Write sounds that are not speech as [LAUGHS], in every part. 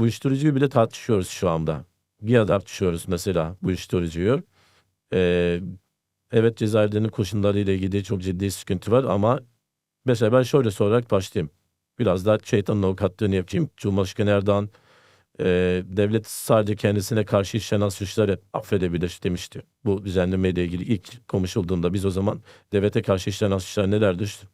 uyuşturucuyu bile tartışıyoruz şu anda. Bir tartışıyoruz mesela uyuşturucuyu. Ee, evet cezaevlerinin koşullarıyla ilgili çok ciddi sıkıntı var ama mesela ben şöyle sorarak başlayayım. Biraz daha şeytanın avukatlığını yapayım. Cumhurbaşkanı Erdoğan e, devlet sadece kendisine karşı işlenen suçları affedebilir demişti. Bu düzenleme ile ilgili ilk konuşulduğunda biz o zaman devlete karşı işlenen suçlar nelerdi? İşte,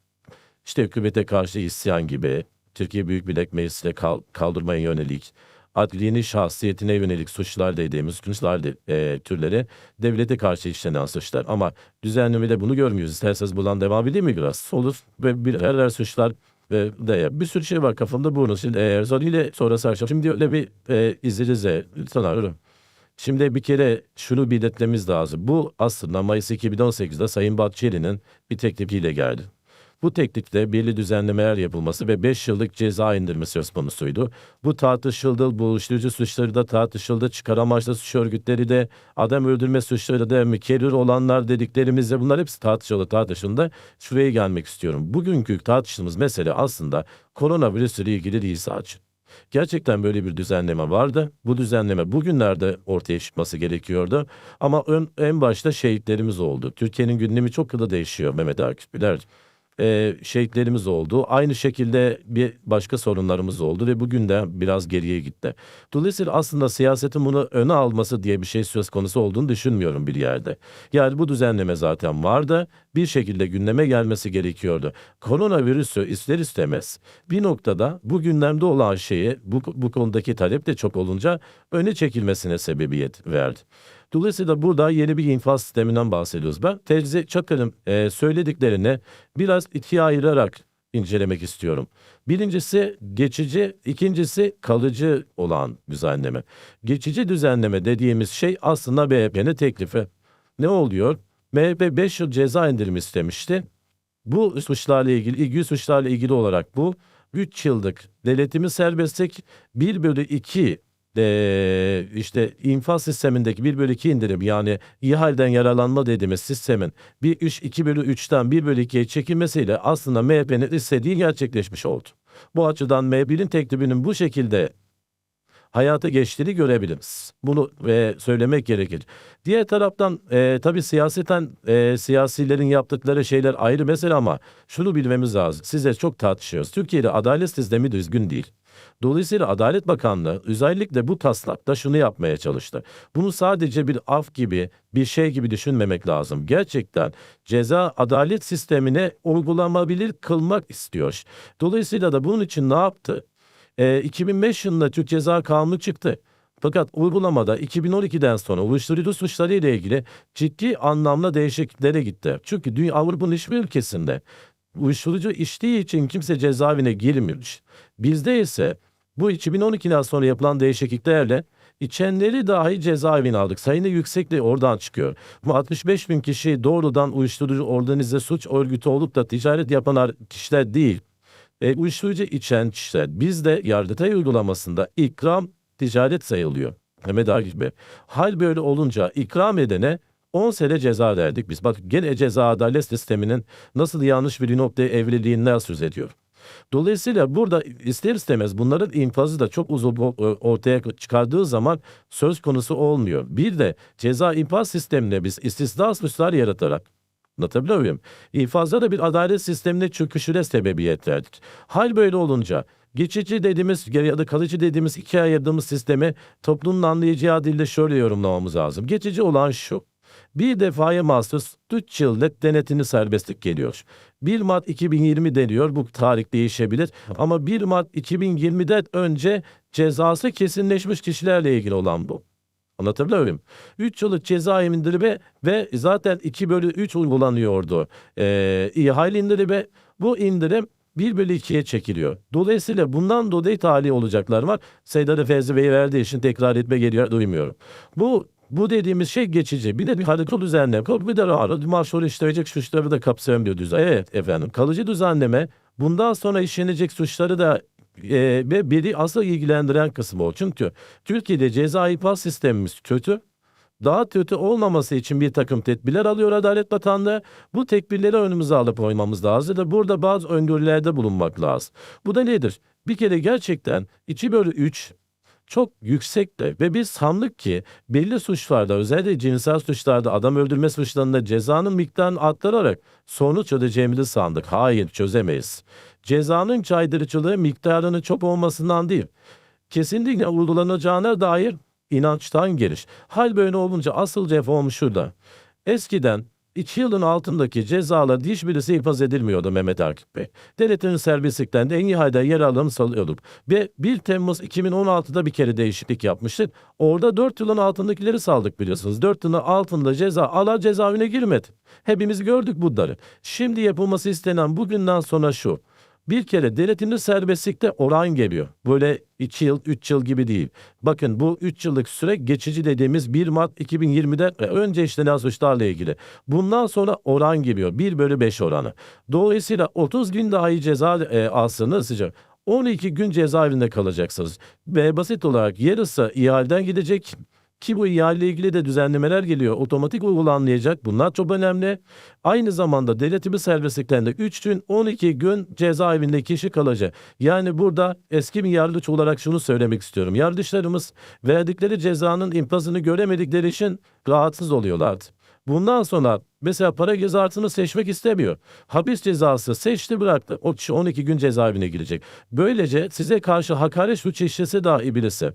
işte hükümete karşı isyan gibi, Türkiye Büyük Millet Meclisi'ne kal, kaldırmaya yönelik, adliyeni şahsiyetine yönelik suçlar dediğimiz suçlar e, türleri devlete karşı işlenen suçlar. Ama düzenlemede bunu görmüyoruz. İsterseniz buradan devam edeyim mi biraz? Olur. Ve bir, her suçlar ve de bir sürü şey var kafamda bunu. Şimdi eğer ile sonra sarışalım. Şimdi öyle bir e, izleyicize sanırım. Şimdi bir kere şunu belirtmemiz lazım. Bu aslında Mayıs 2018'de Sayın Bahçeli'nin bir teklifiyle geldi. Bu teklifte belli düzenlemeler yapılması ve 5 yıllık ceza indirmesi söz konusuydu. Bu tartışıldı, bu uyuşturucu suçları da tartışıldı, çıkar amaçlı suç örgütleri de, adam öldürme suçları da, mükerrir olanlar dediklerimizde bunlar hepsi tartışıldı, tartışıldı. Şuraya gelmek istiyorum. Bugünkü tartıştığımız mesele aslında koronavirüs ile ilgili değil sadece. Gerçekten böyle bir düzenleme vardı. Bu düzenleme bugünlerde ortaya çıkması gerekiyordu. Ama ön, en başta şehitlerimiz oldu. Türkiye'nin gündemi çok hızlı değişiyor Mehmet Akif Biler e, şehitlerimiz oldu. Aynı şekilde bir başka sorunlarımız oldu ve bugün de biraz geriye gitti. Dolayısıyla aslında siyasetin bunu öne alması diye bir şey söz konusu olduğunu düşünmüyorum bir yerde. Yani bu düzenleme zaten vardı. Bir şekilde gündeme gelmesi gerekiyordu. Koronavirüsü ister istemez bir noktada bu gündemde olan şeyi bu, bu konudaki talep de çok olunca öne çekilmesine sebebiyet verdi. Dolayısıyla burada yeni bir infaz sisteminden bahsediyoruz. Ben Terzi Çakır'ın e, söylediklerini biraz ikiye ayırarak incelemek istiyorum. Birincisi geçici, ikincisi kalıcı olan düzenleme. Geçici düzenleme dediğimiz şey aslında MHP'nin teklifi. Ne oluyor? MHP 5 yıl ceza indirimi istemişti. Bu suçlarla ilgili, ilgili suçlarla ilgili olarak bu 3 yıllık devletimiz serbestlik 1 bölü 2 e, işte infaz sistemindeki 1 bölü 2 indirim yani iyi halden yararlanma dediğimiz sistemin bir 3, 2 bölü 3'ten 1 bölü 2'ye çekilmesiyle aslında MHP'nin istediği gerçekleşmiş oldu. Bu açıdan MHP'nin teklifinin bu şekilde hayata geçtiğini görebiliriz. Bunu e, söylemek gerekir. Diğer taraftan e, tabii siyaseten e, siyasilerin yaptıkları şeyler ayrı mesele ama şunu bilmemiz lazım. Size çok tartışıyoruz. Türkiye'de adalet sistemi düzgün değil. Dolayısıyla Adalet Bakanlığı özellikle bu taslakta şunu yapmaya çalıştı. Bunu sadece bir af gibi, bir şey gibi düşünmemek lazım. Gerçekten ceza adalet sistemine uygulanabilir kılmak istiyor. Dolayısıyla da bunun için ne yaptı? E, 2005 yılında Türk Ceza Kanunu çıktı. Fakat uygulamada 2012'den sonra uyuşturucu suçları ile ilgili ciddi anlamda değişikliklere gitti. Çünkü dünya Avrupa'nın hiçbir ülkesinde uyuşturucu içtiği için kimse cezaevine girmiyor. Bizde ise bu 2012'den sonra yapılan değişikliklerle içenleri dahi cezaevine aldık. Sayını yüksekliği oradan çıkıyor. Bu 65 bin kişi doğrudan uyuşturucu organize suç örgütü olup da ticaret yapan kişiler değil. E, uyuşturucu içen kişiler bizde Yargıtay uygulamasında ikram ticaret sayılıyor. Mehmet Akif Bey. Hal böyle olunca ikram edene 10 sene ceza verdik biz. Bak gene ceza adalet sisteminin nasıl yanlış bir noktaya evliliğinden söz ediyor. Dolayısıyla burada ister istemez bunların infazı da çok uzun ortaya çıkardığı zaman söz konusu olmuyor. Bir de ceza infaz sistemine biz istisna suçlar yaratarak Anlatabiliyor muyum? İnfazda da bir adalet sistemine çöküşüne sebebiyet verdik. Hal böyle olunca geçici dediğimiz ya da kalıcı dediğimiz iki ayırdığımız sistemi toplumun anlayacağı dilde şöyle yorumlamamız lazım. Geçici olan şu. Bir defaya mahsus 3 yıllık denetini serbestlik geliyor. 1 Mart 2020 deniyor. Bu tarih değişebilir. Ama 1 Mart 2020'den önce cezası kesinleşmiş kişilerle ilgili olan bu. Anlatabiliyor muyum? 3 yıllık ceza indirimi ve zaten 2 bölü 3 uygulanıyordu. Ee, ihale indirimi bu indirim 1 bölü 2'ye çekiliyor. Dolayısıyla bundan dolayı tali olacaklar var. Seydar Efendi Bey verdiği için tekrar etme geliyor duymuyorum. Bu bu dediğimiz şey geçici. Bir de bir hareket düzenleme. Bir de maaşları işleyecek suçları da kapsayan bir düzen. Evet efendim. Kalıcı düzenleme bundan sonra işlenecek suçları da e, ve biri asıl ilgilendiren kısmı o. Çünkü Türkiye'de ceza infaz sistemimiz kötü. Daha kötü olmaması için bir takım tedbirler alıyor Adalet Bakanlığı. Bu tedbirleri önümüze alıp oymamız lazım da burada bazı öngörülerde bulunmak lazım. Bu da nedir? Bir kere gerçekten 2 bölü 3 çok yüksekti ve biz sandık ki belli suçlarda özellikle cinsel suçlarda adam öldürme suçlarında cezanın miktarını arttırarak sonuç çözeceğimizi sandık. Hayır çözemeyiz. Cezanın caydırıcılığı miktarının çok olmasından değil. Kesinlikle uygulanacağına dair inançtan geliş. Hal böyle olunca asıl reform şurada. Eskiden 2 yılın altındaki cezalar hiçbirisi infaz edilmiyordu Mehmet Akif Bey. Devletin serbestlikten de en nihayet yer alım salıyorduk. Ve 1 Temmuz 2016'da bir kere değişiklik yapmıştık. Orada 4 yılın altındakileri saldık biliyorsunuz. 4 yılın altında ceza ala cezaevine girmedi. Hepimiz gördük bunları. Şimdi yapılması istenen bugünden sonra şu. Bir kere devletin serbestlikte oran geliyor. Böyle 2 yıl, 3 yıl gibi değil. Bakın bu 3 yıllık süre geçici dediğimiz 1 Mart 2020'de e, önce işlenen suçlarla ilgili. Bundan sonra oran geliyor. 1 bölü 5 oranı. Dolayısıyla 30 gün daha iyi ceza e, alsanız sıcak. 12 gün cezaevinde kalacaksınız. Ve basit olarak yarısı ihaleden gidecek. Ki bu ihale ilgili de düzenlemeler geliyor. Otomatik uygulanmayacak. Bunlar çok önemli. Aynı zamanda devletimiz serbestliklerinde 3 gün 12 gün cezaevinde kişi kalacak. Yani burada eski bir yargıç olarak şunu söylemek istiyorum. Yargıçlarımız verdikleri cezanın infazını göremedikleri için rahatsız oluyorlardı. Bundan sonra mesela para cezasını seçmek istemiyor. Hapis cezası seçti bıraktı. O kişi 12 gün cezaevine girecek. Böylece size karşı hakaret suç işlese dahi birisi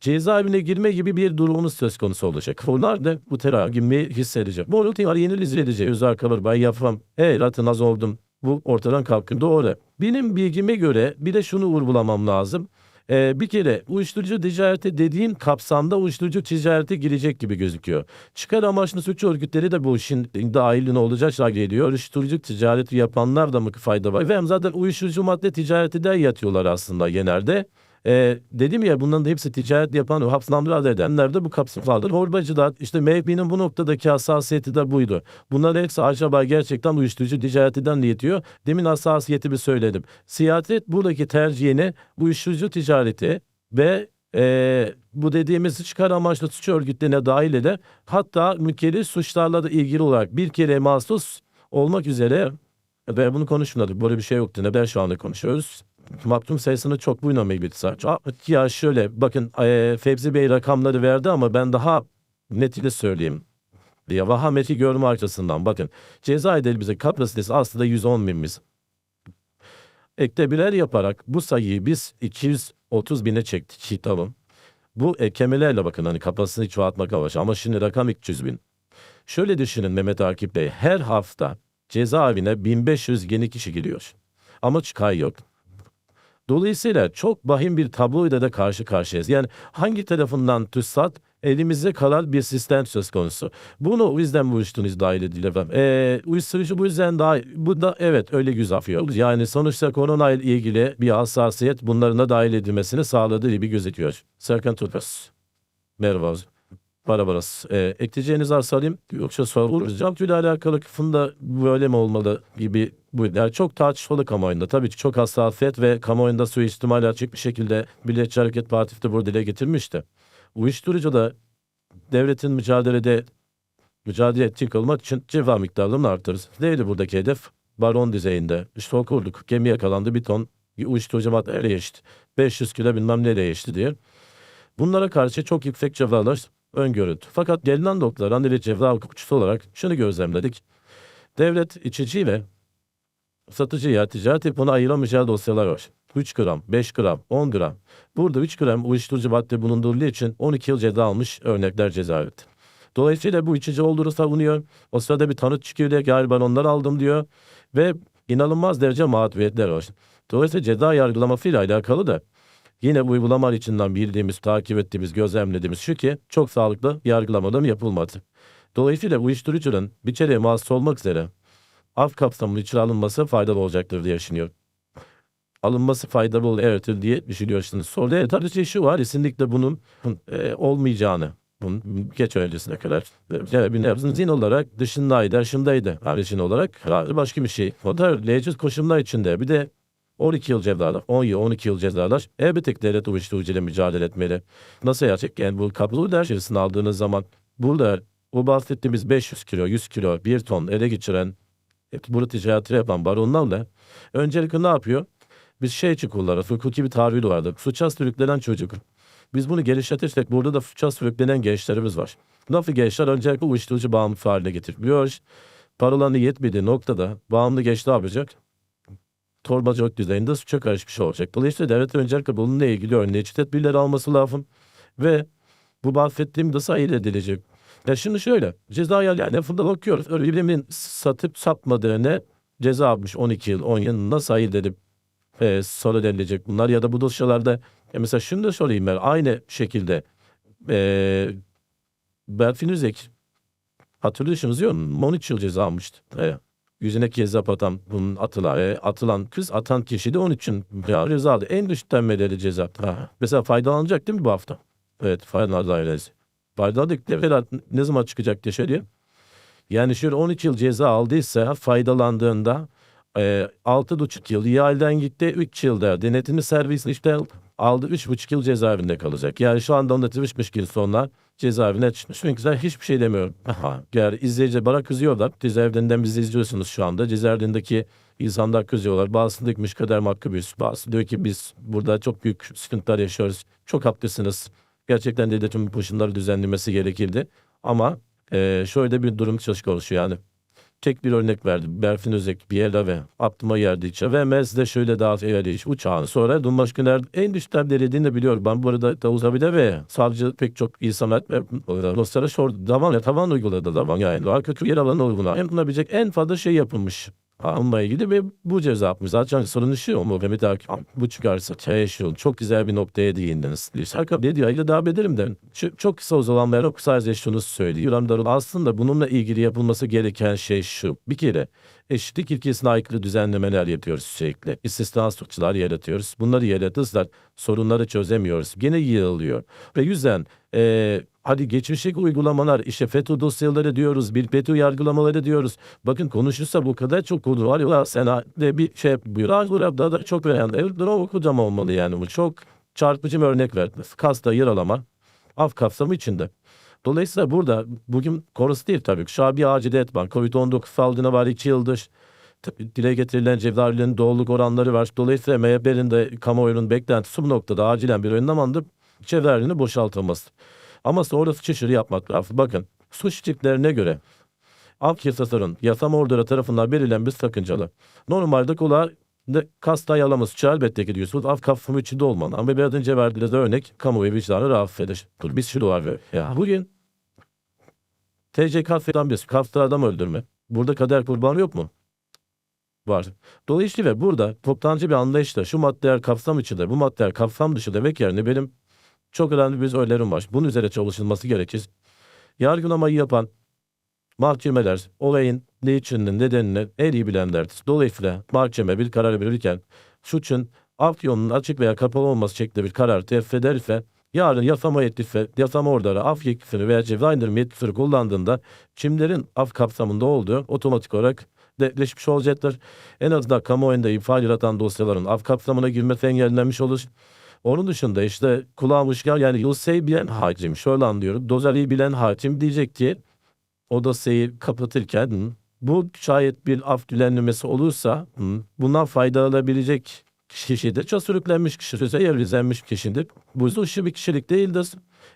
cezaevine girme gibi bir durumunuz söz konusu olacak. Onlar da bu terör girmeyi hissedecek. Bu ultim yeni edecek. Özel kalır ben yapmam. Hey ratın az oldum. Bu ortadan kalkın. Doğru. Benim bilgime göre bir de şunu vurgulamam lazım. Ee, bir kere uyuşturucu ticareti dediğin kapsamda uyuşturucu ticareti girecek gibi gözüküyor. Çıkar amaçlı suç örgütleri de bu işin dahiline olacak geliyor. Uyuşturucu ticareti yapanlar da mı fayda var? Ve zaten uyuşturucu madde ticareti de yatıyorlar aslında genelde. E, dedim ya bunların da hepsi ticaret yapan o hapslandırı edenler de bu kapsamdadır. Horbacılar işte MHP'nin bu noktadaki hassasiyeti de buydu. Bunlar hepsi acaba gerçekten uyuşturucu ticaretinden yetiyor. Demin hassasiyetimi söyledim. Siyaset buradaki tercihini uyuşturucu ticareti ve e, bu dediğimiz çıkar amaçlı suç örgütlerine dahil eder. Hatta mükellef suçlarla da ilgili olarak bir kere mahsus olmak üzere ve bunu konuşmadık. Böyle bir şey yoktu. Ne ben şu anda konuşuyoruz mahkum sayısını çok buyurmamayı bir Ya şöyle bakın e, Fevzi Bey rakamları verdi ama ben daha netini söyleyeyim. Ya vahameti görme açısından bakın. Ceza edelimizin kapasitesi aslında 110 binimiz. Ekte birer yaparak bu sayıyı biz 230 bine çektik. Tamam. Bu eklemelerle bakın hani kapasiteyi çoğaltmak amaçlı ama şimdi rakam 300 bin. Şöyle düşünün Mehmet Akif Bey her hafta cezaevine 1500 yeni kişi giriyor. Ama çıkay yok. Dolayısıyla çok bahim bir tabloyla da karşı karşıyayız. Yani hangi tarafından tutsak elimizde kalan bir sistem söz konusu. Bunu o yüzden uyuşturucu dahil edilir efendim. Ee, uyuşturucu bu yüzden daha bu da evet öyle güzel yapıyor. Yani sonuçta korona ile ilgili bir hassasiyet bunların da dahil edilmesini sağladığı gibi gözetiyor. Serkan Turpas. Merhaba. Barabaras. E, ekleyeceğiniz varsa alayım. Yoksa soracağım. Tüyle alakalı kısımda böyle mi olmalı gibi bu. Yani çok tartışmalı kamuoyunda. Tabii ki çok hassasiyet ve kamuoyunda suistimal açık bir şekilde Milliyetçi Hareket Partisi de burada dile getirmişti. Uyuşturucu da devletin mücadelede mücadele ettiği olmak için ceza miktarlarını artırırız. Neydi buradaki hedef? Baron düzeyinde. İşte okurduk. Gemi yakalandı bir ton uyuşturucu madde geçti? 500 kilo bilmem nereye geçti diye. Bunlara karşı çok yüksek cezalar öngörüldü. Fakat gelinen noktalar Andeli ceza hukukçusu olarak şunu gözlemledik. Devlet içici ve satıcıya ticaret yapımına ayıramayacağı dosyalar var. 3 gram, 5 gram, 10 gram. Burada 3 gram uyuşturucu madde bulundurduğu için 12 yıl ceza almış örnekler cezaevinde. Dolayısıyla bu içici olduğunu savunuyor. O sırada bir tanık çıkıyor diye galiba onları aldım diyor. Ve inanılmaz derece mağduriyetler var. Dolayısıyla ceza yargılamasıyla alakalı da Yine uygulama içinden bildiğimiz, takip ettiğimiz, gözlemlediğimiz şu ki çok sağlıklı yargılamadan yapılmadı. Dolayısıyla uyuşturucunun bir çereye mahsus olmak üzere af kapsamının içine alınması faydalı olacaktır diye düşünüyorum. Alınması faydalı olur evet diye düşünüyorsunuz. Sonra evet, tabii şu var kesinlikle bunun e, olmayacağını bunun geç öncesine kadar yani bir nebzin zin olarak dışındaydı, dışındaydı. Hariçin olarak başka bir şey. O da leciz koşullar içinde bir de 12 yıl cezalar, 10 yıl, 12 yıl cezalar elbette devlet uyuşturucuyla mücadele etmeli. Nasıl yapacak? Yani bu kaplı dersini aldığınız zaman burada o bahsettiğimiz 500 kilo, 100 kilo, 1 ton ele geçiren bunu ticareti yapan baronlarla öncelikle ne yapıyor? Biz şey için kullanırız. Hukuki bir tabiri vardı. Suça sürüklenen çocuk. Biz bunu geliştirirsek burada da suça sürüklenen gençlerimiz var. Nasıl gençler öncelikle uyuşturucu bağımlısı haline getiriliyor. Paralarını yetmediği noktada bağımlı genç ne yapacak? Torbacılık düzeyinde suça karışmış olacak. Dolayısıyla devlet öncelikle bununla ilgili önleyici tedbirler alması lazım. Ve bu bahsettiğim nasıl ayırt edilecek? Ya şimdi şöyle ceza yani lafında bakıyoruz. Öyle satıp satmadığını ceza almış 12 yıl 10 yıl nasıl ayırt edip e, sonra denilecek bunlar ya da bu dosyalarda ya mesela şunu da sorayım ben aynı şekilde e, Berfin Üzek hatırlıyorsunuz değil mi? 13 yıl ceza almıştı. E, yüzüne kezzap atan bunun atılan, e, atılan kız atan kişi de 13 yıl ya, ceza aldı. En düşükten bedeli ceza. Ha. Mesela faydalanacak değil mi bu hafta? Evet faydalanacak dairesi. Faydaladık develer ne zaman çıkacak dışarıya? Yani şöyle 13 yıl ceza aldıysa faydalandığında e, 6,5 yıl ihaleden gitti 3 yılda denetimli servis işte aldı 3,5 yıl cezaevinde kalacak. Yani şu anda 13 yıl sonra cezaevine çıkmış. Çünkü hiçbir şey demiyorum. Aha, [LAUGHS] yani izleyici bana kızıyorlar. Cezaevinden bizi izliyorsunuz şu anda. Cezaevindeki insanlar kızıyorlar. Bazısı dikmiş kader mahkumuyuz. Bazısı diyor ki biz burada çok büyük sıkıntılar yaşıyoruz. Çok haklısınız. Gerçekten devletin bu şunları düzenlemesi gerekirdi. Ama e, şöyle bir durum söz konusu yani. Tek bir örnek verdim. Berfin Özek, Biela ve aklıma geldi içe. Ve Mez de şöyle daha evvel iş. Uçağın sonra Dumbaş Güner en düşten denediğini de biliyorum. Ben bu arada Davuz abi ve savcı pek çok insan ve dostlara sordu. Davan ya tavan uyguladı davan yani. Daha kötü yer alan uygula. En bulunabilecek en fazla şey yapılmış. Onunla ilgili ve bu ceza yapmış. Zaten sorun şu mu Mehmet Akif bu çıkarsa teşhir çok güzel bir noktaya değindiniz. Şarkı ne diyor ile devam ederim de. Şu, çok kısa ben sadece şunu söylüyorum. Aslında bununla ilgili yapılması gereken şey şu. Bir kere eşitlik ilkesine aykırı düzenlemeler yapıyoruz sürekli. İstisna suçlar yaratıyoruz. Bunları yaratırsak sorunları çözemiyoruz. Gene yığılıyor. Ve yüzden e, hadi geçmişteki uygulamalar işte FETÖ dosyaları diyoruz, bir FETÖ yargılamaları diyoruz. Bakın konuşursa bu kadar çok konu var ya Sena de bir şey buyur. Burada da çok beğendi. Evet, okuyacağım olmalı yani bu. Çok çarpıcı bir örnek verdi. Kasta yaralama af kapsamı içinde. Dolayısıyla burada bugün konusu değil tabii. Şu an bir acil etman. Covid-19 salgını var iki yıldır. Dile getirilen cezaevlerinin doğruluk oranları var. Dolayısıyla MHP'nin de kamuoyunun beklentisi bu noktada acilen bir önlem cezaevlerinin boşaltılması. Ama sonrası çeşiri yapmak lazım. Bakın suç tiplerine göre af yasasının yasama orduları tarafından bir sakıncalı. Normalde kulağa kasta yalaması suçu elbette diyorsunuz. Af kapsamı içinde olmalı. Ama biraz önce verdiğiniz örnek kamu ve vicdanı rahatsız eder. Dur biz şu var ya bugün TC kafeden bir kafta adam öldürme. Burada kader kurbanı yok mu? Var. Dolayısıyla burada toptancı bir anlayışla şu maddeler kapsam içinde, bu maddeler kapsam dışı demek yerine benim çok önemli bir öneririm var. Bunun üzerine çalışılması gerekir. Yargılamayı yapan mahkemeler olayın ne içinin nedenini en iyi bilenlerdir. Dolayısıyla mahkeme bir karar verirken suçun af yolunun açık veya kapalı olması şeklinde bir karar tevfik ederse yarın yasama yetkisi, yasama orduları af yetkisini veya ceza indirme yetkisini kullandığında kimlerin af kapsamında olduğu otomatik olarak netleşmiş olacaktır. En azından kamuoyunda ifade yaratan dosyaların af kapsamına girmesi engellenmiş olur. Onun dışında işte kulağımış yani Yusey bilen hakim şöyle anlıyorum. Dozeri bilen hakim diyecek ki o dosyayı kapatırken bu şayet bir af düzenlemesi olursa bundan faydalanabilecek kişi de çok sürüklenmiş kişi, evlizenmiş kişidir. Bu suçlu bir kişilik değildir.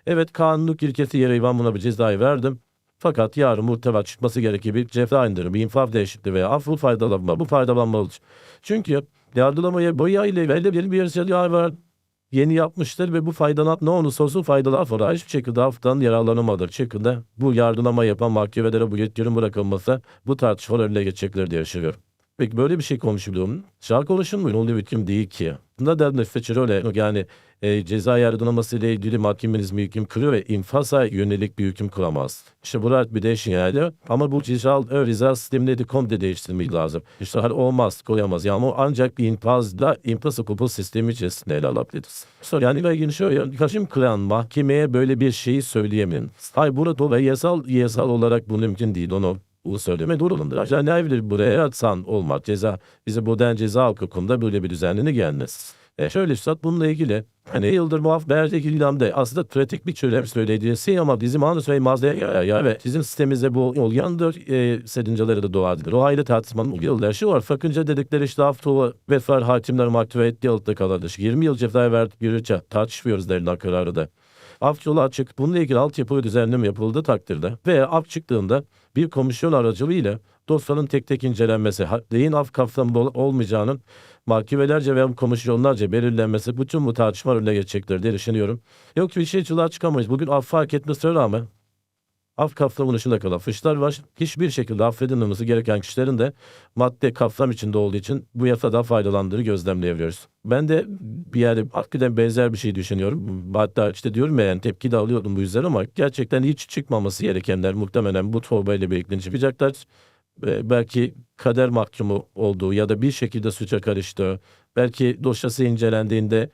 Evet kanunluk ilkesi gereği ben buna bir cezayı verdim. Fakat yarın muhtemel çıkması gerekir bir ceza indirimi, infaz değişikliği veya affı faydalanma. Bu faydalanmalıdır. Çünkü yargılamaya boya ile belli bir ceza var yeni yapmıştır ve bu faydalan ne olursa olsun faydalar sonra hiçbir şekilde haftan yararlanamadır. Şekilde bu yardımlama yapan mahkemelere bu yetkinin bırakılması bu tartışmalar önüne geçecekler diye düşünüyorum. Peki böyle bir şey konuşuluyor. Şarkı konuşulmuyor. Onun bir hüküm değil ki. Bunda da seçir öyle. Yani e, ceza yargılaması ile ilgili mahkemeniz hüküm kırıyor ve infaza yönelik bir hüküm kuramaz. İşte burada bir değişim yani. Ama bu ceza rıza sistemini de komple değiştirmek lazım. İşte hadi olmaz, koyamaz. Yani ancak bir infazda infaz hukuku sistemi içerisinde ele alabiliriz. Sonra yani ilgili şöyle, kaşım kıran mahkemeye böyle bir şeyi söyleyemeyin. Hayır burada dolayı yasal, yasal olarak bu mümkün değil. Onu durumunda. İşte ne bilir buraya atsan olmak ceza bize modern ceza hukukunda böyle bir düzenliliği gelmez. E şöyle üstad bununla ilgili Hani yıldır muaf verecek ilamda aslında pratik bir çözüm söylediğisi ama bizim anı söylemez ya, ya ve sizin sisteminizde bu olyandır e, sedinceleri de doğadır. O ayrı tartışmanın yıllar şu var. Fakınca dedikleri işte hafta ve far hakimler mahkeme etti yılda kaladır. 20 yıl ceza verdik yürüyece tartışmıyoruz derler kararı da. Af yolu açık. Bununla ilgili altyapı düzenleme yapıldığı takdirde ve af çıktığında bir komisyon aracılığıyla dosyanın tek tek incelenmesi, deyin af kapsamı olmayacağının mahkemelerce veya komisyonlarca belirlenmesi bütün bu tartışma önüne geçecektir diye düşünüyorum. Yok bir şey çılar çıkamayız. Bugün af fark etmesine rağmen af kapsamının dışında kalan fışlar var. Hiçbir şekilde affedilmemesi gereken kişilerin de madde kapsam içinde olduğu için bu yasadan faydalandığını gözlemleyebiliyoruz. Ben de bir yerde hakikaten benzer bir şey düşünüyorum. Hatta işte diyorum ya yani tepki de alıyordum bu yüzden ama gerçekten hiç çıkmaması gerekenler muhtemelen bu torbayla birlikte çıkacaklar. Ee, belki kader mahkumu olduğu ya da bir şekilde suça karıştığı, belki dosyası incelendiğinde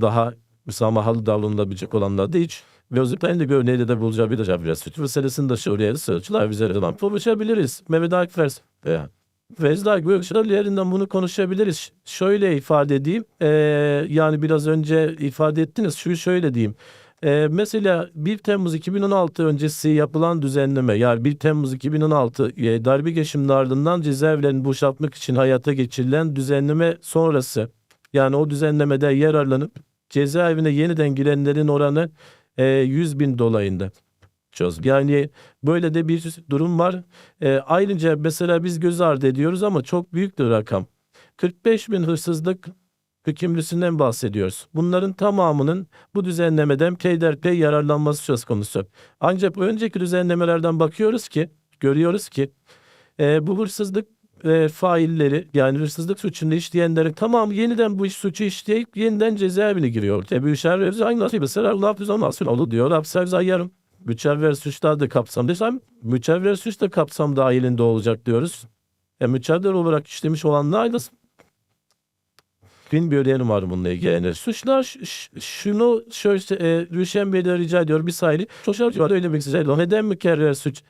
daha müsamahalı davranılabilecek olanlar da hiç ve özellikle bir örneğiyle de bulacağız. Suç meselesini de şuraya sığırçılar üzerinden konuşabiliriz. Mehmet Akif Vers. Yani. Vezda görüşlerinden bunu konuşabiliriz. Şöyle ifade edeyim. Ee, yani biraz önce ifade ettiniz. Şu şöyle diyeyim. Ee, mesela 1 Temmuz 2016 öncesi yapılan düzenleme yani 1 Temmuz 2016 e, darbe geçiminin ardından cezaevlerini boşaltmak için hayata geçirilen düzenleme sonrası yani o düzenlemede yararlanıp cezaevine yeniden girenlerin oranı e, 100 bin dolayında. Çöz. Yani böyle de bir durum var. E, ayrıca mesela biz göz ardı ediyoruz ama çok büyük bir rakam. 45 bin hırsızlık hükümlüsünden bahsediyoruz. Bunların tamamının bu düzenlemeden peyderpey yararlanması söz konusu. Ancak önceki düzenlemelerden bakıyoruz ki, görüyoruz ki e, bu hırsızlık e, failleri yani hırsızlık suçunu işleyenlerin tamamı yeniden bu iş suçu işleyip yeniden cezaevine giriyor. Tabi şer aynı nasıl mesela laf düzen nasıl olur diyor. Hapse zayyarım. Müçevver suçlar da kapsamda. Müçevver suç da kapsam dahilinde olacak diyoruz. E, müçevver olarak işlemiş olanlar da bin bir önerim var bununla ilgili. Yani suçlar şunu şöyle e, Rüşen Bey'den rica ediyorum bir saniye. Sosyal var öyle bir güzel. Neden mükerrer suç?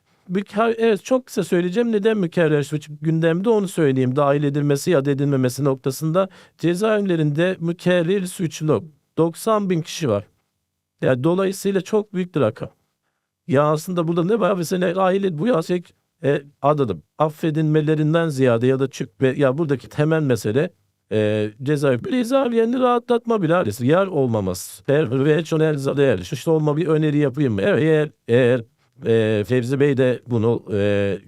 Evet çok kısa söyleyeceğim neden mükerrer suç gündemde onu söyleyeyim. Dahil edilmesi ya da edilmemesi noktasında cezaevlerinde mükerrer suçlu 90 bin kişi var. Yani dolayısıyla çok büyük bir rakam. Ya aslında burada ne var? Mesela aile bu yasek e, adadım. Affedilmelerinden ziyade ya da çık ve ya buradaki temel mesele e, cezaevi cezaevlerini rahatlatma bile yer olmaması. Eğer ve değer işte olma bir öneri yapayım mı? Evet, eğer, eğer e, Fevzi Bey de bunu e,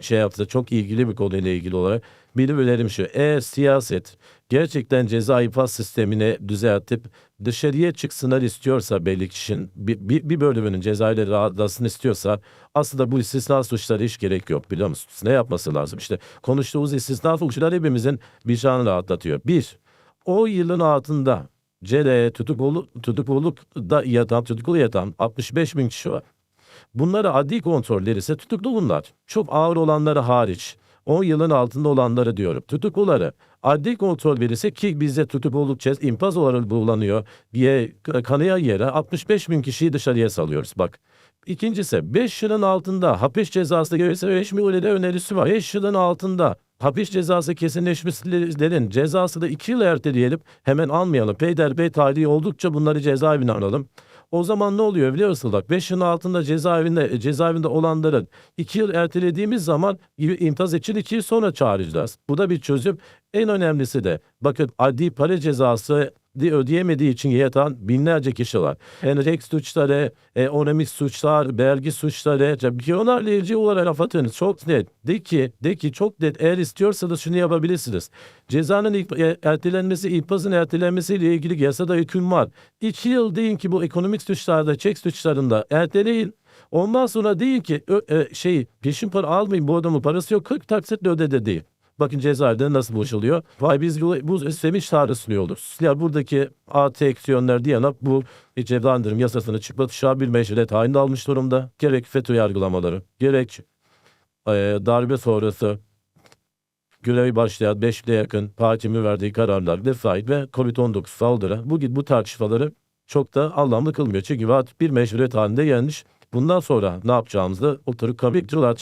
şey yaptı çok ilgili bir konuyla ilgili olarak benim önerim şu. Eğer siyaset gerçekten ceza infaz sistemini düzeltip dışarıya çıksınlar istiyorsa belli kişinin bir, bir, bir bölümünün cezayla rahatlasın istiyorsa aslında bu istisna suçları hiç gerek yok biliyor musunuz? Ne yapması lazım? İşte konuştuğumuz istisna suçlar hepimizin vicdanını rahatlatıyor. Bir, o yılın altında CD'ye tutukluluk, tutukluluk da yatan, tutuklu yatan 65 bin kişi var. Bunları adli kontrolleri ise tutuklu bunlar. Çok ağır olanları hariç. 10 yılın altında olanları diyorum. Tutukluları adli kontrol verirse ki bizde tutukluluk cez infaz olarak bulanıyor diye kanıya yere 65 bin kişiyi dışarıya salıyoruz. Bak İkincisi 5 yılın altında hapis cezası gelirse 5 milyon önerisi var. 5 yılın altında hapis cezası kesinleşmesilerin cezası da 2 yıl erteleyelim hemen almayalım. Peyderpey tarihi oldukça bunları cezaevine alalım. O zaman ne oluyor biliyor musunuz? Bak 5 yılın altında cezaevinde cezaevinde olanların 2 yıl ertelediğimiz zaman imtaz için 2 yıl sonra çağıracağız. Bu da bir çözüm. En önemlisi de bakın adli para cezası ödeyemediği için yatan binlerce kişi var. Enrek suçları, ekonomik suçlar, vergi suçları. İlgili olarak AFAD'ın çok net. De ki, de ki çok net eğer istiyorsanız şunu yapabilirsiniz. Cezanın e, ertelenmesi, infazın ertelenmesiyle ilgili yasada hüküm var. İki yıl deyin ki bu ekonomik suçlarda, çek suçlarında erteleyin. Ondan sonra deyin ki e, şey peşin para almayın bu adamın parası yok 40 taksitle ödedi değil. Bakın cezaevinde nasıl boşalıyor. Vay biz bu sistemi çağrısılıyoruz. Yani buradaki AT eksiyonlar diyen bu cevlandırım yasasını çıkmadı bir meşruiyet halinde almış durumda. Gerek FETÖ yargılamaları, gerek e, darbe sonrası görevi başlayan 5 bile yakın partimin verdiği kararlar vesaire ve COVID-19 saldırı bu, bu tartışmaları çok da anlamlı kılmıyor. Çünkü bir meşruiyet halinde yenmiş. Bundan sonra ne yapacağımızı oturup kabikçılar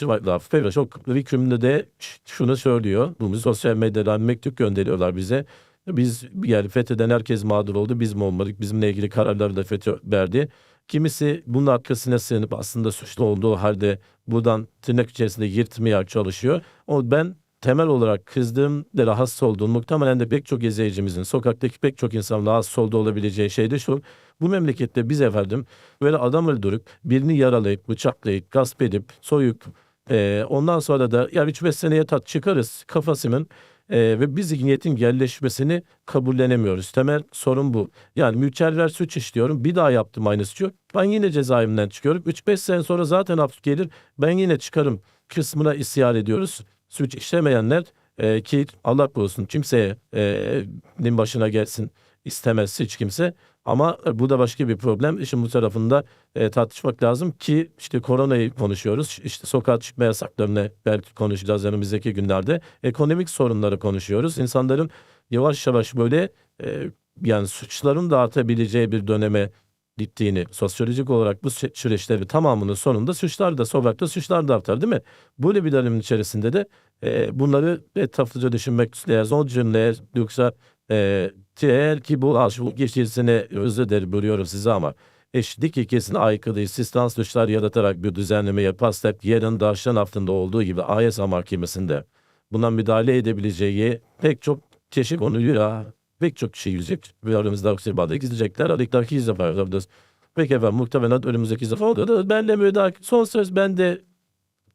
ve çok hükümlü de şunu söylüyor. Bunu sosyal medyadan mektup gönderiyorlar bize. Biz yani FETÖ'den herkes mağdur oldu. Biz mi olmadık? Bizimle ilgili kararları da FETÖ verdi. Kimisi bunun arkasına sığınıp aslında suçlu olduğu halde buradan tırnak içerisinde yırtmaya çalışıyor. O ben temel olarak kızdığım ve rahatsız olduğum muhtemelen de pek çok izleyicimizin, sokaktaki pek çok insanın rahatsız olduğu olabileceği şey de şu. Bu memlekette biz efendim böyle adam öldürüp birini yaralayıp, bıçaklayıp, gasp edip, soyup e, ondan sonra da ya 3-5 seneye tat çıkarız kafasının e, ve biz zihniyetin yerleşmesini kabullenemiyoruz. Temel sorun bu. Yani müçerrer suç işliyorum. Bir daha yaptım aynı suçu. Ben yine cezaevinden çıkıyorum. 3-5 sene sonra zaten hapis gelir. Ben yine çıkarım kısmına isyan ediyoruz. Suç işlemeyenler e, ki Allah korusun kimseye e, nin başına gelsin istemez hiç kimse. Ama bu da başka bir problem. İşin bu tarafında e, tartışmak lazım ki işte koronayı konuşuyoruz. İşte sokağa çıkma yasaklarını belki konuşacağız önümüzdeki günlerde. Ekonomik sorunları konuşuyoruz. İnsanların yavaş yavaş böyle e, yani suçların da artabileceği bir döneme gittiğini, sosyolojik olarak bu sü- süreçleri tamamının sonunda suçlar da sokakta suçlar da artar değil mi? Böyle bir dönemin içerisinde de e, bunları etraflıca düşünmek lazım. O cümle yoksa e, eğer ki bu aşk geçişine özür dilerim bölüyorum size ama eşitlik ilkesine aykırı istisna suçlar yaratarak bir düzenleme yaparsak yarın daştan haftında olduğu gibi AYSA mahkemesinde buna müdahale edebileceği pek çok çeşit konuyla pek çok kişi yüzecek. Ve aramızda aksirbadı gidecekler. İki sefer yapacağız. Peki efendim muhtemelen önümüzdeki sefer oldu da benle müdahale. Son söz bende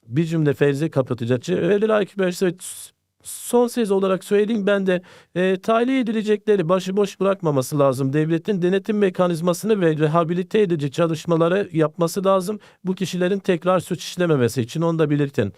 bir cümle Fevzi kapatacak. Ve like bir son söz olarak söyleyeyim ben de e, tahliye edilecekleri başıboş bırakmaması lazım. Devletin denetim mekanizmasını ve rehabilite edici çalışmaları yapması lazım. Bu kişilerin tekrar suç işlememesi için onu da belirtin.